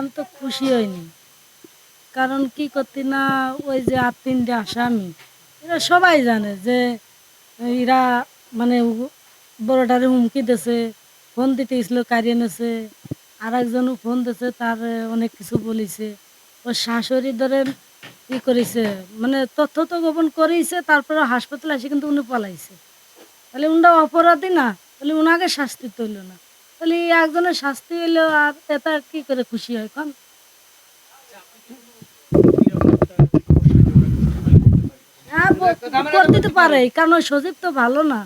আমি তো খুশি হইনি। কারণ কি করতে না, ওই যে আর তিনটে আসামি, এরা সবাই জানে যে এরা মানে বড়টারে হুমকি দিছে ফোন দিতে গেছিল, কারিয়ে নেছে আর একজনও ফোন দিছে তার অনেক কিছু বলিছে। ওর শাশুড়ি ধরেন ই করেছে মানে তথ্য তো গোপন করেইছে, তারপরে হাসপাতালে এসে কিন্তু উনি পালাইছে। তাহলে উনটা অপরাধী না, তাহলে উনাকে শাস্তি তৈল না। তাহলে একজনের শাস্তি হইল আর এটা কি করে খুশি হয় কন? হ্যাঁ করতে তো পারে, কারণ ওই সজীব তো ভালো না।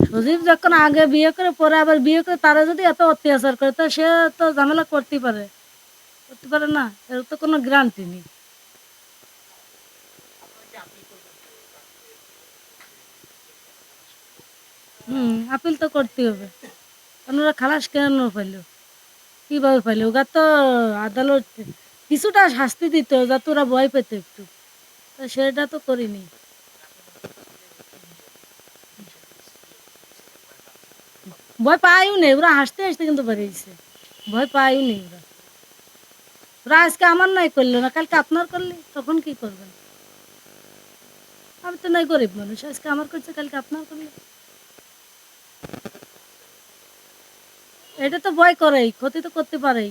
সজীব যখন আগে বিয়ে করে, পরে আবার বিয়ে করে, তারা যদি এত অত্যাচার করে সে তো ঝামেলা করতেই পারে। করতে পারে না, এর তো কোনো গ্যারান্টি নেই। হুম আপিল তো করতে হবে। কারণ ওরা খালাস কেন পাইলো? কীভাবে পাইলো? ওরা তো আদালত কিছুটা শাস্তি দিত যাতে ওরা ভয় পেত একটু। তো সেটা তো করিনি। ভয় পাইও নেই ওরা হাসতে হাসতে কিন্তু বেরিয়েছে ভয় পাইও নেই ওরা। ওরা আজকে আমার নাই করল না, কালকে আপনার করলে, তখন কি করবেন? আমি তো নাই গরিব মানুষ, আজকে আমার করছে, কালকে আপনার করলে। এটা তো ভয় করেই, ক্ষতি তো করতে পারেই।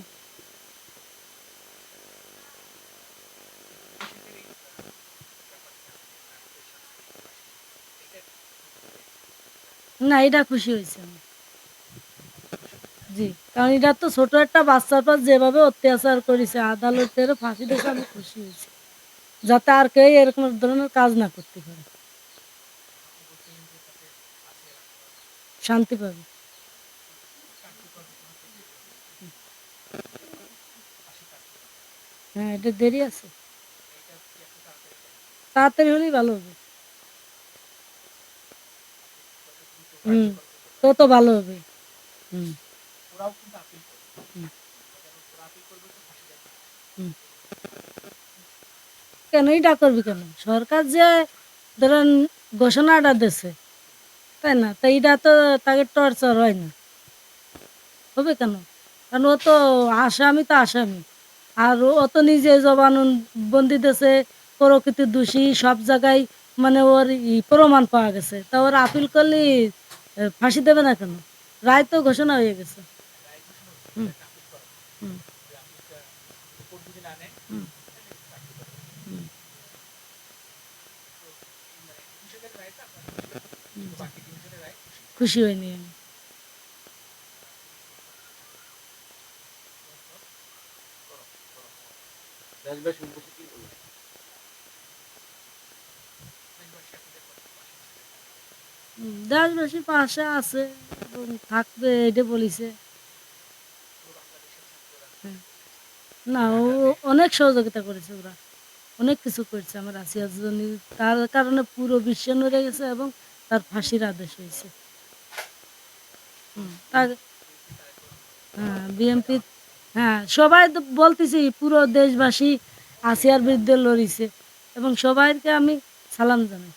না, এটা খুশি হয়েছে জি, কারণ এটা তো ছোট একটা বাচ্চার পর যেভাবে অত্যাচার করেছে, আদালতের ফাঁসি দেখে আমি খুশি হয়েছি। যাতে আর কেউ এরকম ধরনের কাজ না করতে পারে। শান্তি পাবে। হ্যাঁ এটা দেরি আছে। তাড়াতাড়ি হলেই ভালো হবে। হুম, তত ভালো হবে। হুম। কেন? এটা করবি কেন? সরকার যে ধরেন ঘোষণাটা দিছে তাই না? তাই এটা তো তাকে টর্চার হয় না। হবে কেন? কারণ ও তো আসামি তো আসামি। আর ও তো নিজে জবানবন্দি দিয়েছে প্রকৃতির দোষী, সব জায়গায় মানে ওর প্রমাণ পাওয়া গেছে। তা ওর আপিল করলে ফাঁসি দেবে না কেন? রায় তো ঘোষণা হয়ে গেছে। হুম। হুম। হুম। পাশে আছে থাকবে, এটা বলিছে। হ্যাঁ। না, ও অনেক সহযোগিতা করেছে ওরা। অনেক কিছু করেছে আমার তার কারণে পুরো বিশ্ব নড়ে গেছে এবং তার ফাঁসির আদেশ হয়েছে। তার হ্যাঁ বিএমপি হ্যাঁ সবাই তো বলতেছি পুরো দেশবাসী আসিয়ার বিরুদ্ধে লড়িছে। এবং সবাইকে আমি সালাম জানাই।